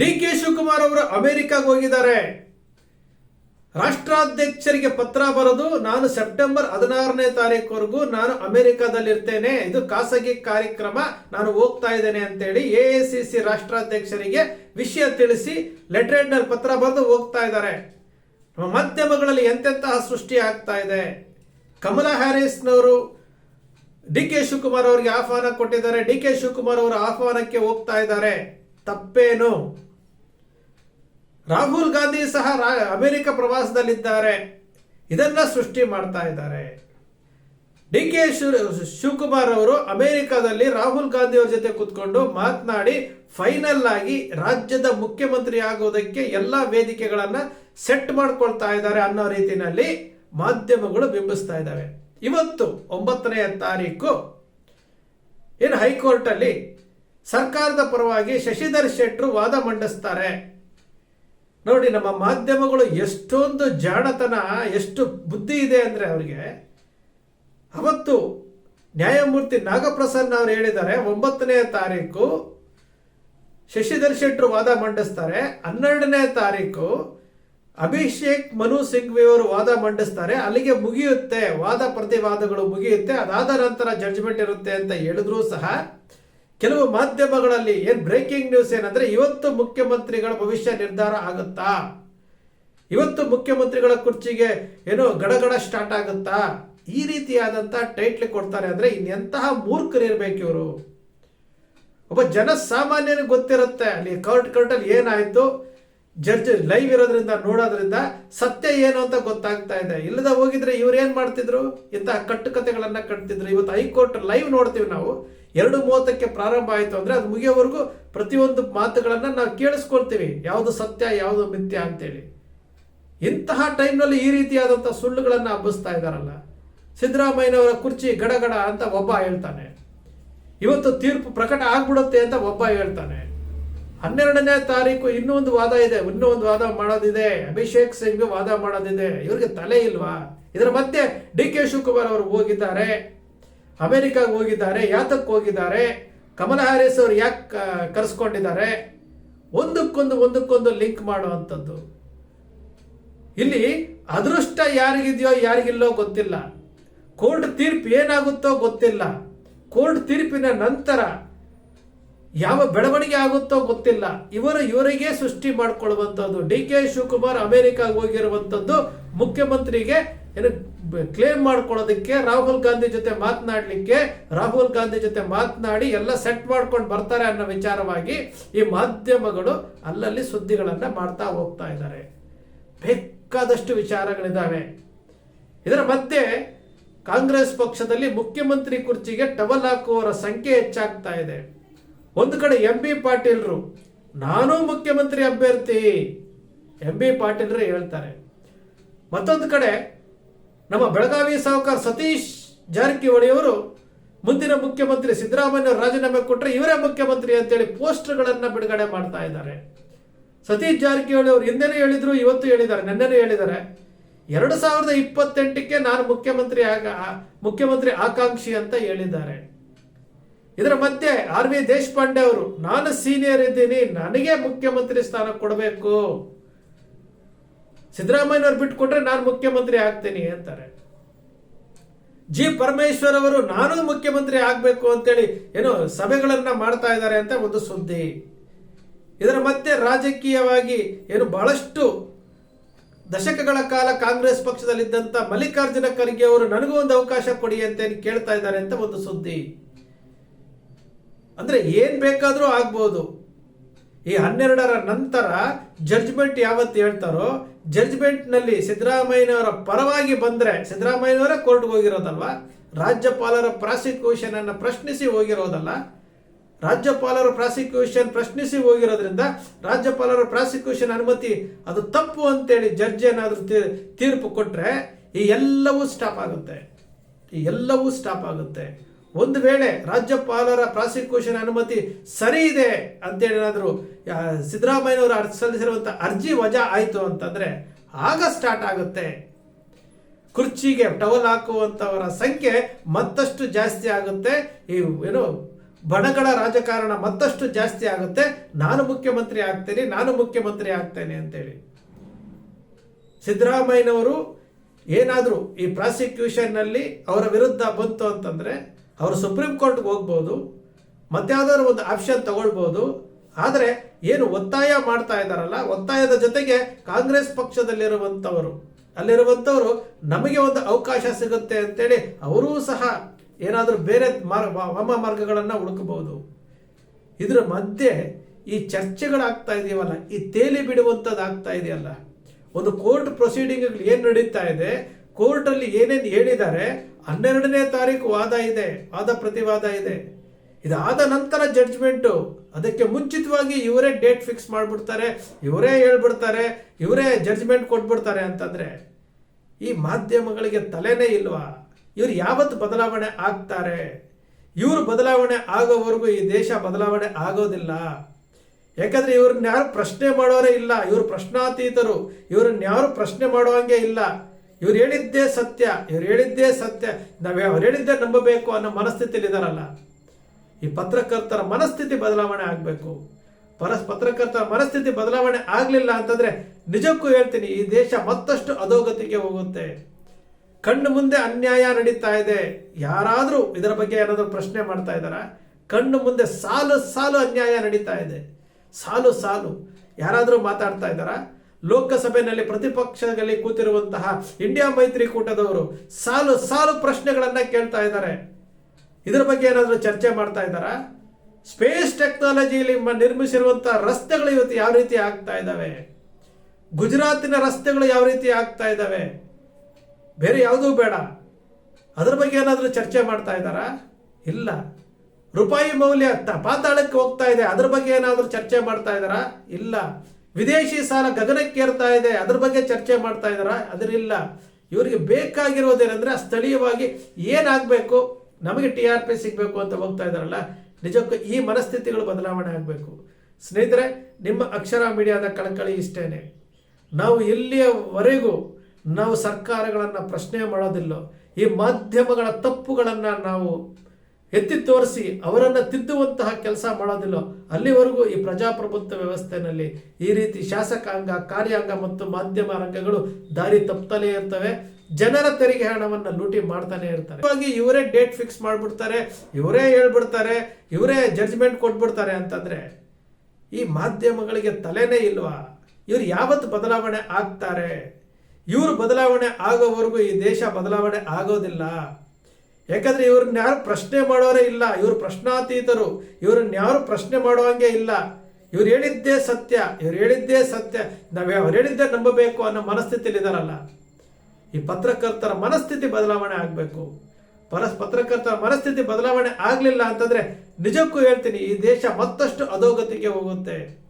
D K Shivakumar ಅವರು ಅಮೆರಿಕಾಗೆ ಹೋಗಿದ್ದಾರೆ. ರಾಷ್ಟ್ರಾಧ್ಯಕ್ಷರಿಗೆ ಪತ್ರ ಬರೆದು, ನಾನು ಸೆಪ್ಟೆಂಬರ್ ಹದಿನಾರನೇ ತಾರೀಕುವರೆಗೂ ನಾನು ಅಮೆರಿಕಾದಲ್ಲಿರ್ತೇನೆ. ಇದು ಖಾಸಗಿ ಕಾರ್ಯಕ್ರಮ. ನಾನು ಹೋಗ್ತಾ ಇದ್ದೇನೆ ಅಂತೇಳಿ ಎ ಸಿ ಸಿ ರಾಷ್ಟ್ರಾಧ್ಯಕ್ಷರಿಗೆ ವಿಷಯ ತಿಳಿಸಿ, ಲೆಟರ್ ಪತ್ರ ಬರೆದು ಹೋಗ್ತಾ ಇದ್ದಾರೆ. ಮಾಧ್ಯಮಗಳಲ್ಲಿ ಎಂತೆಂತಹ ಸೃಷ್ಟಿ ಆಗ್ತಾ ಇದೆ? ಕಮಲಾ ಹ್ಯಾರಿಸ್ನವರು ಡಿ ಕೆ ಶಿವಕುಮಾರ್ ಅವರಿಗೆ ಆಹ್ವಾನ ಕೊಟ್ಟಿದ್ದಾರೆ. ಡಿ ಕೆ ಶಿವಕುಮಾರ್ ಅವರು ಆಹ್ವಾನಕ್ಕೆ ಹೋಗ್ತಾ ಇದ್ದಾರೆ. ತಪ್ಪೇನು? ರಾಹುಲ್ ಗಾಂಧಿ ಸಹ ರಾ- ಅಮೆರಿಕ ಪ್ರವಾಸದಲ್ಲಿದ್ದಾರೆ. ಇದನ್ನ ಸೃಷ್ಟಿ ಮಾಡ್ತಾ ಇದ್ದಾರೆ. ಡಿ ಕೆ ಶಿವಕುಮಾರ್ ಅವರು ಅಮೆರಿಕದಲ್ಲಿ ರಾಹುಲ್ ಗಾಂಧಿ ಅವರ ಜೊತೆ ಕೂತ್ಕೊಂಡು ಮಾತನಾಡಿ ಫೈನಲ್ ಆಗಿ ರಾಜ್ಯದ ಮುಖ್ಯಮಂತ್ರಿ ಆಗೋದಕ್ಕೆ ಎಲ್ಲ ವೇದಿಕೆಗಳನ್ನ ಸೆಟ್ ಮಾಡ್ಕೊಳ್ತಾ ಇದ್ದಾರೆ ಅನ್ನೋ ರೀತಿಯಲ್ಲಿ ಮಾಧ್ಯಮಗಳು ಬಿಂಬಿಸ್ತಾ ಇದ್ದಾವೆ. ಇವತ್ತು ಒಂಬತ್ತನೆಯ ತಾರೀಕು. ಏನು ಹೈಕೋರ್ಟ್ ಅಲ್ಲಿ ಸರ್ಕಾರದ ಪರವಾಗಿ ಶಶಿಧರ್ ಶೆಟ್ಟರು ವಾದ ಮಂಡಿಸ್ತಾರೆ. ನೋಡಿ, ನಮ್ಮ ಮಾಧ್ಯಮಗಳು ಎಷ್ಟೊಂದು ಜಾಣತನ, ಎಷ್ಟು ಬುದ್ಧಿ ಇದೆ ಅಂದರೆ ಅವರಿಗೆ. ಅವತ್ತು ನ್ಯಾಯಮೂರ್ತಿ ನಾಗಪ್ರಸನ್ನ ಅವರು ಹೇಳಿದ್ದಾರೆ, ಒಂಬತ್ತನೇ ತಾರೀಕು ಶಶಿಧರ್ ಶೆಟ್ಟರು ವಾದ ಮಂಡಿಸ್ತಾರೆ, ಹನ್ನೆರಡನೇ ತಾರೀಕು ಅಭಿಷೇಕ್ ಮನು ಸಿಂಘ್ವಿ ಅವರು ವಾದ ಮಂಡಿಸ್ತಾರೆ, ಅಲ್ಲಿಗೆ ಮುಗಿಯುತ್ತೆ, ವಾದ ಪ್ರತಿವಾದಗಳು ಮುಗಿಯುತ್ತೆ, ಅದಾದ ನಂತರ ಜಡ್ಜ್ಮೆಂಟ್ ಇರುತ್ತೆ ಅಂತ ಹೇಳಿದ್ರು ಸಹ ಕೆಲವು ಮಾಧ್ಯಮಗಳಲ್ಲಿ ಏನ್ ಬ್ರೇಕಿಂಗ್ ನ್ಯೂಸ್ ಏನಂದ್ರೆ ಇವತ್ತು ಮುಖ್ಯಮಂತ್ರಿಗಳ ಭವಿಷ್ಯ ನಿರ್ಧಾರ ಆಗುತ್ತಾ? ಇವತ್ತು ಮುಖ್ಯಮಂತ್ರಿಗಳ ಕುರ್ಚಿಗೆ ಏನೋ ಗಡಗಡ ಸ್ಟಾರ್ಟ್ ಆಗುತ್ತಾ? ಈ ರೀತಿಯಾದಂತಹ ಟೈಟ್ಲ್ ಕೊಡ್ತಾರೆ ಅಂದ್ರೆ ಇನ್ನೆಂತಹ ಮೂರ್ಖರು ಇರ್ಬೇಕು ಇವರು. ಒಬ್ಬ ಜನಸಾಮಾನ್ಯನಿಗೆ ಗೊತ್ತಿರುತ್ತೆ. ಅಲ್ಲಿ ಕರ್ಟ್ ಕರ್ಟಲ್ಲಿ ಏನಾಯ್ತು? ಜಡ್ಜ್ ಲೈವ್ ಇರೋದ್ರಿಂದ, ನೋಡೋದ್ರಿಂದ ಸತ್ಯ ಏನು ಅಂತ ಗೊತ್ತಾಗ್ತಾ ಇದೆ. ಇಲ್ಲದ ಹೋಗಿದ್ರೆ ಇವ್ರು ಏನ್ ಮಾಡ್ತಿದ್ರು? ಇಂತಹ ಕಟ್ಟುಕತೆಗಳನ್ನ ಕಟ್ತಿದ್ರು. ಇವತ್ತು ಹೈಕೋರ್ಟ್ ಲೈವ್ ನೋಡ್ತೀವಿ ನಾವು. ಎರಡು ಮೂವತ್ತಕ್ಕೆ ಪ್ರಾರಂಭ ಆಯಿತು ಅಂದರೆ ಅದು ಮುಗಿಯೋವರೆಗೂ ಪ್ರತಿಯೊಂದು ಮಾತುಗಳನ್ನು ನಾವು ಕೇಳಿಸ್ಕೊಳ್ತೀವಿ. ಯಾವುದು ಸತ್ಯ, ಯಾವುದು ಮಿಥ್ಯ ಅಂತೇಳಿ. ಇಂತಹ ಟೈಮ್ನಲ್ಲಿ ಈ ರೀತಿಯಾದಂಥ ಸುಳ್ಳುಗಳನ್ನು ಹಬ್ಬಿಸ್ತಾ ಇದ್ದಾರಲ್ಲ. ಸಿದ್ದರಾಮಯ್ಯನವರ ಕುರ್ಚಿ ಗಡಗಡ ಅಂತ ಒಬ್ಬ ಹೇಳ್ತಾನೆ. ಇವತ್ತು ತೀರ್ಪು ಪ್ರಕಟ ಆಗ್ಬಿಡುತ್ತೆ ಅಂತ ಒಬ್ಬ ಹೇಳ್ತಾನೆ. ಹನ್ನೆರಡನೇ ತಾರೀಕು ಇನ್ನೂ ಒಂದು ವಾದ ಇದೆ. ಇನ್ನೂ ಒಂದು ವಾದ ಮಾಡೋದಿದೆ. ಅಭಿಷೇಕ್ ಸಿಂಗ್ ವಾದ ಮಾಡೋದಿದೆ. ಇವ್ರಿಗೆ ತಲೆ ಇಲ್ವಾ? ಇದರ ಮತ್ತೆ ಡಿ ಕೆ ಶಿವಕುಮಾರ್ ಅವರು ಹೋಗಿದ್ದಾರೆ. ಅಮೆರಿಕಾಗೆ ಹೋಗಿದ್ದಾರೆ ಯಾತಕ್ಕೆ ಹೋಗಿದ್ದಾರೆ, ಕಮಲ ಹ್ಯಾರಿಸ್ ಅವರು ಯಾಕೆ ಕರೆಸ್ಕೊಂಡಿದ್ದಾರೆ, ಒಂದಕ್ಕೊಂದು ಒಂದಕ್ಕೊಂದು ಲಿಂಕ್ ಮಾಡುವಂಥದ್ದು. ಇಲ್ಲಿ ಅದೃಷ್ಟ ಯಾರಿಗಿದೆಯೋ, ಯಾರಿಗಿಲ್ಲೋ ಗೊತ್ತಿಲ್ಲ. ಕೋರ್ಟ್ ತೀರ್ಪು ಏನಾಗುತ್ತೋ ಗೊತ್ತಿಲ್ಲ. ಕೋರ್ಟ್ ತೀರ್ಪಿನ ನಂತರ ಯಾವ ಬೆಳವಣಿಗೆ ಆಗುತ್ತೋ ಗೊತ್ತಿಲ್ಲ. ಇವರು ಇವರಿಗೆ ಸೃಷ್ಟಿ ಮಾಡಿಕೊಳ್ಳುವಂಥದ್ದು. ಡಿ ಕೆ ಶಿವಕುಮಾರ್ ಅಮೆರಿಕಾಗೆ ಹೋಗಿರುವಂಥದ್ದು ಮುಖ್ಯಮಂತ್ರಿಗೆ ಏನು ಕ್ಲೇಮ್ ಮಾಡ್ಕೊಳ್ಳೋದಕ್ಕೆ ರಾಹುಲ್ ಗಾಂಧಿ ಜೊತೆ ಮಾತನಾಡಲಿಕ್ಕೆ ರಾಹುಲ್ ಗಾಂಧಿ ಜೊತೆ ಮಾತನಾಡಿ ಎಲ್ಲ ಸೆಟ್ ಮಾಡ್ಕೊಂಡು ಬರ್ತಾರೆ ಅನ್ನೋ ವಿಚಾರವಾಗಿ ಈ ಮಾಧ್ಯಮಗಳು ಅಲ್ಲಲ್ಲಿ ಸುದ್ದಿಗಳನ್ನು ಮಾಡ್ತಾ ಹೋಗ್ತಾ ಇದ್ದಾರೆ. ಬೇಕಾದಷ್ಟು ವಿಚಾರಗಳಿದ್ದಾವೆ ಇದರ ಮಧ್ಯೆ ಕಾಂಗ್ರೆಸ್ ಪಕ್ಷದಲ್ಲಿ ಮುಖ್ಯಮಂತ್ರಿ ಕುರ್ಚಿಗೆ ಟವಲ್ ಹಾಕುವವರ ಸಂಖ್ಯೆ ಹೆಚ್ಚಾಗ್ತಾ ಇದೆ. ಒಂದು ಕಡೆ ಎಂ ಬಿ ಪಾಟೀಲ್ರು, ನಾನು ಮುಖ್ಯಮಂತ್ರಿ ಅಭ್ಯರ್ಥಿ ಎಂ ಬಿ ಪಾಟೀಲ್ರು ಹೇಳ್ತಾರೆ. ಮತ್ತೊಂದು ಕಡೆ ನಮ್ಮ ಬೆಳಗಾವಿ ಸಾಹುಕಾರ ಸತೀಶ್ ಜಾರಕಿಹೊಳಿ ಅವರು ಮುಂದಿನ ಮುಖ್ಯಮಂತ್ರಿ ಸಿದ್ದರಾಮಯ್ಯ ರಾಜೀನಾಮೆ ಕೊಟ್ಟರೆ ಇವರೇ ಮುಖ್ಯಮಂತ್ರಿ ಅಂತೇಳಿ ಪೋಸ್ಟರ್ಗಳನ್ನು ಬಿಡುಗಡೆ ಮಾಡ್ತಾ ಇದ್ದಾರೆ. ಸತೀಶ್ ಜಾರಕಿಹೊಳಿ ಅವರು ಹಿಂದೆನೂ ಹೇಳಿದ್ರು, ಇವತ್ತು ಹೇಳಿದ್ದಾರೆ, ನಿನ್ನೆನೂ ಹೇಳಿದ್ದಾರೆ. ಎರಡು ಸಾವಿರದ ಇಪ್ಪತ್ತೆಂಟಕ್ಕೆ ನಾನು ಮುಖ್ಯಮಂತ್ರಿ ಆಗ ಮುಖ್ಯಮಂತ್ರಿ ಆಕಾಂಕ್ಷಿ ಅಂತ ಹೇಳಿದ್ದಾರೆ. ಇದರ ಮಧ್ಯೆ ಆರ್ ವಿ ದೇಶಪಾಂಡೆ ಅವರು, ನಾನು ಸೀನಿಯರ್ ಇದ್ದೀನಿ, ನನಗೆ ಮುಖ್ಯಮಂತ್ರಿ ಸ್ಥಾನ ಕೊಡಬೇಕು. ಸಿದ್ದರಾಮಯ್ಯನವ್ರು ಬಿಟ್ಟುಕೊಟ್ರೆ ನಾನು ಮುಖ್ಯಮಂತ್ರಿ ಆಗ್ತೀನಿ ಅಂತಾರೆ. ಜಿ ಪರಮೇಶ್ವರ್ ಅವರು ನಾನು ಮುಖ್ಯಮಂತ್ರಿ ಆಗಬೇಕು ಅಂತೇಳಿ ಏನೋ ಸಭೆಗಳನ್ನ ಮಾಡ್ತಾ ಇದ್ದಾರೆ ಅಂತ ಒಂದು ಸುದ್ದಿ. ಇದರ ಮತ್ತೆ ರಾಜಕೀಯವಾಗಿ ಏನು ಬಹಳಷ್ಟು ದಶಕಗಳ ಕಾಲ ಕಾಂಗ್ರೆಸ್ ಪಕ್ಷದಲ್ಲಿದ್ದಂತ ಮಲ್ಲಿಕಾರ್ಜುನ ಖರ್ಗೆ ಅವರು ನನಗೂ ಒಂದು ಅವಕಾಶ ಕೊಡಿ ಅಂತ ಕೇಳ್ತಾ ಇದ್ದಾರೆ ಅಂತ ಒಂದು ಸುದ್ದಿ. ಅಂದ್ರೆ ಏನ್ ಬೇಕಾದ್ರೂ ಆಗ್ಬೋದು. ಈ ಹನ್ನೆರಡರ ನಂತರ ಜಡ್ಜ್ಮೆಂಟ್ ಯಾವತ್ತು ಹೇಳ್ತಾರೋ ಜಡ್ಜ್ಮೆಂಟ್ನಲ್ಲಿ ಸಿದ್ದರಾಮಯ್ಯನವರ ಪರವಾಗಿ ಬಂದ್ರೆ, ಸಿದ್ದರಾಮಯ್ಯನವರೇ ಕೋರ್ಟ್ಗೆ ಹೋಗಿರೋದಲ್ವಾ? ರಾಜ್ಯಪಾಲರ ಪ್ರಾಸಿಕ್ಯೂಷನ್ ಅನ್ನ ಪ್ರಶ್ನಿಸಿ ಹೋಗಿರೋದಲ್ಲ? ರಾಜ್ಯಪಾಲರ ಪ್ರಾಸಿಕ್ಯೂಷನ್ ಪ್ರಶ್ನಿಸಿ ಹೋಗಿರೋದ್ರಿಂದ ರಾಜ್ಯಪಾಲರ ಪ್ರಾಸಿಕ್ಯೂಷನ್ ಅನುಮತಿ ಅದು ತಪ್ಪು ಅಂತೇಳಿ ಜಡ್ಜ್ ಏನಾದರೂ ತೀರ್ಪು ಕೊಟ್ರೆ ಈ ಎಲ್ಲವೂ ಸ್ಟಾಪ್ ಆಗುತ್ತೆ. ಈ ಎಲ್ಲವೂ ಸ್ಟಾಪ್ ಆಗುತ್ತೆ. ಒಂದು ವೇಳೆ ರಾಜ್ಯಪಾಲರ ಪ್ರಾಸಿಕ್ಯೂಷನ್ ಅನುಮತಿ ಸರಿ ಇದೆ ಅಂತ ಹೇಳಿದ್ರು ಸಿದ್ದರಾಮಯ್ಯನವರು ಅರ್ಜಿ ಸಲ್ಲಿಸಿರುವಂಥ ಅರ್ಜಿ ವಜಾ ಆಯಿತು ಅಂತಂದ್ರೆ ಆಗ ಸ್ಟಾರ್ಟ್ ಆಗುತ್ತೆ. ಕುರ್ಚಿಗೆ ಟವಲ್ ಹಾಕುವಂತವರ ಸಂಖ್ಯೆ ಮತ್ತಷ್ಟು ಜಾಸ್ತಿ ಆಗುತ್ತೆ. ಈ, ಏನು ಬಣಗಳ ರಾಜಕಾರಣ ಮತ್ತಷ್ಟು ಜಾಸ್ತಿ ಆಗುತ್ತೆ. ನಾನು ಮುಖ್ಯಮಂತ್ರಿ ಆಗ್ತೇನೆ, ನಾನು ಮುಖ್ಯಮಂತ್ರಿ ಆಗ್ತೇನೆ ಅಂತೇಳಿ. ಸಿದ್ದರಾಮಯ್ಯನವರು ಏನಾದರೂ ಈ ಪ್ರಾಸಿಕ್ಯೂಷನ್ನಲ್ಲಿ ಅವರ ವಿರುದ್ಧ ಬಂತು ಅಂತಂದರೆ ಅವರು ಸುಪ್ರೀಂ ಕೋರ್ಟ್ಗೆ ಹೋಗ್ಬೋದು ಮತ್ತಾವುದಾದ್ರು ಒಂದು ಆಪ್ಷನ್ ತಗೊಳ್ಬೋದು. ಆದರೆ ಏನು ಒತ್ತಾಯ ಮಾಡ್ತಾ ಇದ್ದಾರಲ್ಲ, ಒತ್ತಾಯದ ಜೊತೆಗೆ ಕಾಂಗ್ರೆಸ್ ಪಕ್ಷದಲ್ಲಿರುವಂಥವರು, ಅಲ್ಲಿರುವಂಥವರು ನಮಗೆ ಒಂದು ಅವಕಾಶ ಸಿಗುತ್ತೆ ಅಂತೇಳಿ ಅವರೂ ಸಹ ಏನಾದರೂ ಬೇರೆ ಮಾರ್ಗ, ವಾಮ ಮಾರ್ಗಗಳನ್ನು ಹುಡುಕಬಹುದು. ಇದರ ಮಧ್ಯೆ ಈ ಚರ್ಚೆಗಳಾಗ್ತಾ ಇದೆಯವಲ್ಲ ಈ ತೇಲಿ ಬಿಡುವಂಥದ್ದು ಆಗ್ತಾ ಇದೆಯಲ್ಲ. ಒಂದು ಕೋರ್ಟ್ ಪ್ರೊಸೀಡಿಂಗ್ ಏನು ನಡೀತಾ ಇದೆ ಕೋರ್ಟಲ್ಲಿ ಏನೇನು ಹೇಳಿದ್ದಾರೆ, ಹನ್ನೆರಡನೇ ತಾರೀಕು ವಾದ ಇದೆ, ವಾದ ಪ್ರತಿವಾದ ಇದೆ. ಇದಾದ ನಂತರ ಜಡ್ಜ್ಮೆಂಟು ಅದಕ್ಕೆ ಮುಂಚಿತವಾಗಿ ಇವರೇ ಡೇಟ್ ಫಿಕ್ಸ್ ಮಾಡಿಬಿಡ್ತಾರೆ, ಇವರೇ ಹೇಳ್ಬಿಡ್ತಾರೆ, ಇವರೇ ಜಡ್ಜ್ಮೆಂಟ್ ಕೊಟ್ಬಿಡ್ತಾರೆ ಅಂತಂದ್ರೆ ಈ ಮಾಧ್ಯಮಗಳಿಗೆ ತಲೆನೇ ಇಲ್ವಾ? ಇವ್ರು ಯಾವತ್ತು ಬದಲಾವಣೆ ಆಗ್ತಾರೆ? ಇವರು ಬದಲಾವಣೆ ಆಗೋವರೆಗೂ ಈ ದೇಶ ಬದಲಾವಣೆ ಆಗೋದಿಲ್ಲ. ಯಾಕಂದರೆ ಇವ್ರನ್ನ ಯಾರು ಪ್ರಶ್ನೆ ಮಾಡೋರೇ ಇಲ್ಲ. ಇವರು ಪ್ರಶ್ನಾತೀತರು. ಇವ್ರನ್ನ ಯಾರು ಪ್ರಶ್ನೆ ಮಾಡೋ ಹಾಗೆ ಇಲ್ಲ. ಇವ್ರು ಹೇಳಿದ್ದೇ ಸತ್ಯ, ಇವ್ರು ಹೇಳಿದ್ದೇ ಸತ್ಯ. ನಾವು ಅವ್ರು ಹೇಳಿದ್ದೇ ನಂಬಬೇಕು ಅನ್ನೋ ಮನಸ್ಥಿತಿಯಲ್ಲಿ ಇದಾರಲ್ಲ. ಈ ಪತ್ರಕರ್ತರ ಮನಸ್ಥಿತಿ ಬದಲಾವಣೆ ಆಗಬೇಕು. ಪರಸ್, ಪತ್ರಕರ್ತರ ಮನಸ್ಥಿತಿ ಬದಲಾವಣೆ ಆಗಲಿಲ್ಲ ಅಂತಂದ್ರೆ ನಿಜಕ್ಕೂ ಹೇಳ್ತೀನಿ, ಈ ದೇಶ ಮತ್ತಷ್ಟು ಅಧೋಗತಿಗೆ ಹೋಗುತ್ತೆ. ಕಣ್ಣು ಮುಂದೆ ಅನ್ಯಾಯ ನಡೀತಾ ಇದೆ. ಯಾರಾದರೂ ಇದರ ಬಗ್ಗೆ ಏನಾದರೂ ಪ್ರಶ್ನೆ ಮಾಡ್ತಾ ಇದ್ದಾರಾ? ಕಣ್ಣು ಮುಂದೆ ಸಾಲು ಸಾಲು ಅನ್ಯಾಯ ನಡೀತಾ ಇದೆ. ಸಾಲು ಸಾಲು. ಯಾರಾದರೂ ಮಾತಾಡ್ತಾ ಇದ್ದಾರಾ? ಲೋಕಸಭೆಯಲ್ಲಿ ಪ್ರತಿಪಕ್ಷದಲ್ಲಿ ಕೂತಿರುವಂತಹ ಇಂಡಿಯಾ ಮೈತ್ರಿಕೂಟದವರು ಸಾಲು ಸಾಲು ಪ್ರಶ್ನೆಗಳನ್ನ ಕೇಳ್ತಾ ಇದ್ದಾರೆ. ಇದರ ಬಗ್ಗೆ ಏನಾದರೂ ಚರ್ಚೆ ಮಾಡ್ತಾ ಇದ್ದಾರಾ? ಸ್ಪೇಸ್ ಟೆಕ್ನಾಲಜಿಯಲ್ಲಿ ನಿರ್ಮಿಸಿರುವಂತಹ ರಸ್ತೆಗಳು ಇವತ್ತು ಯಾವ ರೀತಿ ಆಗ್ತಾ ಇದ್ದಾವೆ? ಗುಜರಾತಿನ ರಸ್ತೆಗಳು ಯಾವ ರೀತಿ ಆಗ್ತಾ ಇದ್ದಾವೆ? ಬೇರೆ ಯಾವುದೂ ಬೇಡ. ಅದ್ರ ಬಗ್ಗೆ ಏನಾದರೂ ಚರ್ಚೆ ಮಾಡ್ತಾ ಇದ್ದಾರಾ? ಇಲ್ಲ. ರೂಪಾಯಿ ಮೌಲ್ಯ ಪಾತಾಳಕ್ಕೆ ಹೋಗ್ತಾ ಇದೆ. ಅದ್ರ ಬಗ್ಗೆ ಏನಾದರೂ ಚರ್ಚೆ ಮಾಡ್ತಾ ಇದ್ದಾರಾ? ಇಲ್ಲ. ವಿದೇಶಿ ಸಾಲ ಗಗನಕ್ಕೇರ್ತಾ ಇದೆ, ಅದ್ರ ಬಗ್ಗೆ ಚರ್ಚೆ ಮಾಡ್ತಾ ಇದ್ದಾರಾ ಅದ್ರಿಲ್ಲ ಇವರಿಗೆ ಬೇಕಾಗಿರೋದೇನೆಂದ್ರೆ ಸ್ಥಳೀಯವಾಗಿ ಏನಾಗಬೇಕು, ನಮಗೆ ಟಿ ಆರ್ ಪಿ ಸಿಗಬೇಕು ಅಂತ ಹೋಗ್ತಾ ಇದ್ದಾರಲ್ಲ ನಿಜಕ್ಕೂ ಈ ಮನಸ್ಥಿತಿಗಳು ಬದಲಾವಣೆ ಆಗಬೇಕು. ಸ್ನೇಹಿತರೆ, ನಿಮ್ಮ ಅಕ್ಷರ ಮೀಡಿಯಾದ ಕಳಕಳಿ ಇಷ್ಟೇನೆ. ನಾವು ಇಲ್ಲಿಯವರೆಗೂ ನಾವು ಸರ್ಕಾರಗಳನ್ನು ಪ್ರಶ್ನೆ ಮಾಡೋದಿಲ್ಲ, ಈ ಮಾಧ್ಯಮಗಳ ತಪ್ಪುಗಳನ್ನು ನಾವು ಎತ್ತಿ ತೋರಿಸಿ ಅವರನ್ನು ತಿದ್ದುವಂತಹ ಕೆಲಸ ಮಾಡೋದಿಲ್ಲ. ಅಲ್ಲಿವರೆಗೂ ಈ ಪ್ರಜಾಪ್ರಭುತ್ವ ವ್ಯವಸ್ಥೆಯಲ್ಲಿ ಈ ರೀತಿ ಶಾಸಕಾಂಗ, ಕಾರ್ಯಾಂಗ ಮತ್ತು ಮಾಧ್ಯಮ ರಂಗಗಳು ದಾರಿ ತಪ್ಪುತ್ತಲೇ ಇರ್ತವೆ. ಜನರ ತೆರಿಗೆ ಹಣವನ್ನು ಲೂಟಿ ಮಾಡ್ತಾನೆ ಇರ್ತಾರೆ. ಹಾಗಾಗಿ ಇವರೇ ಡೇಟ್ ಫಿಕ್ಸ್ ಮಾಡಿಬಿಡ್ತಾರೆ, ಇವರೇ ಹೇಳ್ಬಿಡ್ತಾರೆ, ಇವರೇ ಜಡ್ಜ್ಮೆಂಟ್ ಕೊಟ್ಬಿಡ್ತಾರೆ ಅಂತಂದ್ರೆ ಈ ಮಾಧ್ಯಮಗಳಿಗೆ ತಲೆನೇ ಇಲ್ವಾ? ಇವ್ರು ಯಾವತ್ತು ಬದಲಾವಣೆ ಆಗ್ತಾರೆ? ಇವರು ಬದಲಾವಣೆ ಆಗೋವರೆಗೂ ಈ ದೇಶ ಬದಲಾವಣೆ ಆಗೋದಿಲ್ಲ. ಯಾಕಂದ್ರೆ ಇವ್ರನ್ನ ಯಾರು ಪ್ರಶ್ನೆ ಮಾಡೋರೇ ಇಲ್ಲ. ಇವರು ಪ್ರಶ್ನಾತೀತರು. ಇವ್ರನ್ನ ಯಾರು ಪ್ರಶ್ನೆ ಮಾಡೋ ಮಾಡುವಂಗೆ ಇಲ್ಲ. ಇವ್ರು ಹೇಳಿದ್ದೇ ಸತ್ಯ. ಇವ್ರು ಹೇಳಿದ್ದೇ ಸತ್ಯ. ನಾವು ಅವ್ರು ಹೇಳಿದ್ದೇ ನಂಬಬೇಕು ಅನ್ನೋ ಮನಸ್ಥಿತಿಯಲ್ಲಿ ಇದಾರಲ್ಲ. ಈ ಪತ್ರಕರ್ತರ ಮನಸ್ಥಿತಿ ಬದಲಾವಣೆ ಆಗಬೇಕು. ಪರಸ್, ಪತ್ರಕರ್ತರ ಮನಸ್ಥಿತಿ ಬದಲಾವಣೆ ಆಗಲಿಲ್ಲ ಅಂತಂದ್ರೆ ನಿಜಕ್ಕೂ ಹೇಳ್ತೀನಿ, ಈ ದೇಶ ಮತ್ತಷ್ಟು ಅಧೋಗತಿಗೆ ಹೋಗುತ್ತೆ.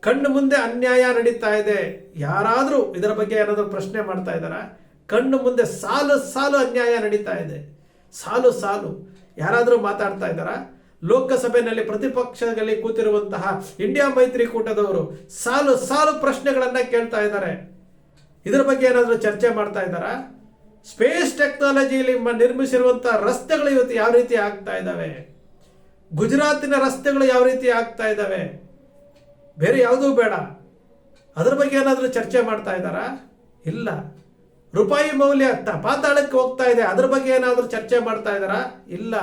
ಕಣ್ಣು ಮುಂದೆ ಅನ್ಯಾಯ ನಡೀತಾ ಇದೆ. ಯಾರಾದರೂ ಇದರ ಬಗ್ಗೆ ಏನಾದರೂ ಪ್ರಶ್ನೆ ಮಾಡ್ತಾ ಇದ್ದಾರಾ? ಕಣ್ಣು ಮುಂದೆ ಸಾಲು ಸಾಲು ಅನ್ಯಾಯ ನಡೀತಾ ಇದೆ. ಸಾಲು ಸಾಲು. ಯಾರಾದರೂ ಮಾತಾಡ್ತಾ ಇದ್ದಾರಾ? ಲೋಕಸಭೆಯಲ್ಲಿ ಪ್ರತಿಪಕ್ಷದಲ್ಲಿ ಕೂತಿರುವಂತಹ ಇಂಡಿಯಾ ಮೈತ್ರಿಕೂಟದವರು ಸಾಲು ಸಾಲು ಪ್ರಶ್ನೆಗಳನ್ನು ಕೇಳ್ತಾ ಇದ್ದಾರೆ. ಇದರ ಬಗ್ಗೆ ಏನಾದರೂ ಚರ್ಚೆ ಮಾಡ್ತಾ ಇದ್ದಾರಾ? ಸ್ಪೇಸ್ ಟೆಕ್ನಾಲಜಿಯಲ್ಲಿ ನಿರ್ಮಿಸಿರುವಂತಹ ರಸ್ತೆಗಳು ಇವತ್ತು ಯಾವ ರೀತಿ ಆಗ್ತಾ ಇದ್ದಾವೆ? ಗುಜರಾತಿನ ರಸ್ತೆಗಳು ಯಾವ ರೀತಿ ಆಗ್ತಾ ಇದ್ದಾವೆ? ಬೇರೆ ಯಾವುದೂ ಬೇಡ. ಅದ್ರ ಬಗ್ಗೆ ಏನಾದರೂ ಚರ್ಚೆ ಮಾಡ್ತಾ ಇದ್ದಾರಾ? ಇಲ್ಲ. ರೂಪಾಯಿ ಮೌಲ್ಯ ಪಾತಾಳಕ್ಕೆ ಹೋಗ್ತಾ ಇದೆ. ಅದ್ರ ಬಗ್ಗೆ ಏನಾದರೂ ಚರ್ಚೆ ಮಾಡ್ತಾ ಇದ್ದಾರಾ? ಇಲ್ಲ.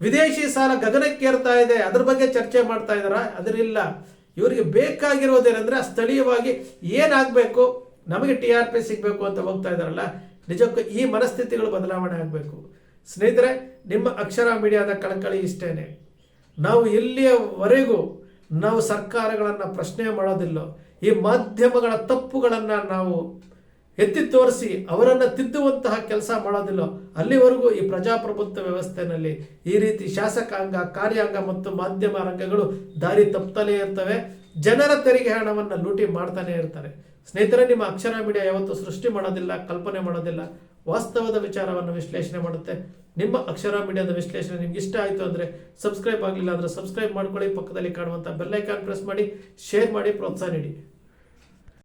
ವಿದೇಶಿ ಸಾಲ ಗಗನಕ್ಕೇರ್ತಾ ಇದೆ. ಅದ್ರ ಬಗ್ಗೆ ಚರ್ಚೆ ಮಾಡ್ತಾ ಇದ್ದಾರಾ? ಅದರಿಲ್ಲ. ಇವರಿಗೆ ಬೇಕಾಗಿರೋದೇನೆಂದ್ರೆ ಸ್ಥಳೀಯವಾಗಿ ಏನಾಗಬೇಕು? ನಮಗೆ ಟಿ ಆರ್ ಪಿ ಸಿಗಬೇಕು ಅಂತ ಹೋಗ್ತಾ ಇದ್ದಾರಲ್ಲ. ನಿಜಕ್ಕೂ ಈ ಮನಸ್ಥಿತಿಗಳು ಬದಲಾವಣೆ ಆಗಬೇಕು. ಸ್ನೇಹಿತರೆ, ನಿಮ್ಮ ಅಕ್ಷರ ಮೀಡಿಯಾದ ಕಳಕಳಿ ಇಷ್ಟೇನೆ. ನಾವು ಇಲ್ಲಿಯವರೆಗೂ ನಾವು ಸರ್ಕಾರಗಳನ್ನು ಪ್ರಶ್ನೆ ಮಾಡೋದಿಲ್ಲ, ಈ ಮಾಧ್ಯಮಗಳ ತಪ್ಪುಗಳನ್ನು ನಾವು ಎತ್ತಿ ತೋರಿಸಿ ಅವರನ್ನು ತಿದ್ದುವಂತಹ ಕೆಲಸ ಮಾಡೋದಿಲ್ಲ. ಅಲ್ಲಿವರೆಗೂ ಈ ಪ್ರಜಾಪ್ರಭುತ್ವ ವ್ಯವಸ್ಥೆಯಲ್ಲಿ ಈ ರೀತಿ ಶಾಸಕಾಂಗ, ಕಾರ್ಯಾಂಗ ಮತ್ತು ಮಾಧ್ಯಮ ರಂಗಗಳು ದಾರಿ ತಪ್ಪುತ್ತಲೇ ಇರ್ತವೆ. ಜನರ ತೆರಿಗೆ ಹಣವನ್ನು ಲೂಟಿ ಮಾಡ್ತಾನೆ ಇರ್ತಾರೆ. ಸ್ನೇಹಿತರೆ, ನಿಮ್ಮ ಅಕ್ಷರ ಮೀಡಿಯಾ ಯಾವತ್ತೂ ಸೃಷ್ಟಿ ಮಾಡೋದಿಲ್ಲ, ಕಲ್ಪನೆ ಮಾಡೋದಿಲ್ಲ. ವಾಸ್ತವದ ವಿಚಾರವನ್ನು ವಿಶ್ಲೇಷಣೆ ಮಾಡುತ್ತೆ. ನಿಮ್ಮ ಅಕ್ಷರ ಮೀಡಿಯಾದ ವಿಶ್ಲೇಷಣೆ ನಿಮ್ಗೆ ಇಷ್ಟ ಆಯಿತು ಅಂದರೆ ಸಬ್ಸ್ಕ್ರೈಬ್ ಆಗಲಿಲ್ಲ ಅಂದರೆ ಸಬ್ಸ್ಕ್ರೈಬ್ ಮಾಡ್ಕೊಳ್ಳಿ. ಪಕ್ಕದಲ್ಲಿ ಕಾಣುವಂಥ ಬೆಲ್ಲೈಕಾನ್ ಪ್ರೆಸ್ ಮಾಡಿ, ಶೇರ್ ಮಾಡಿ, ಪ್ರೋತ್ಸಾಹ ನೀಡಿ.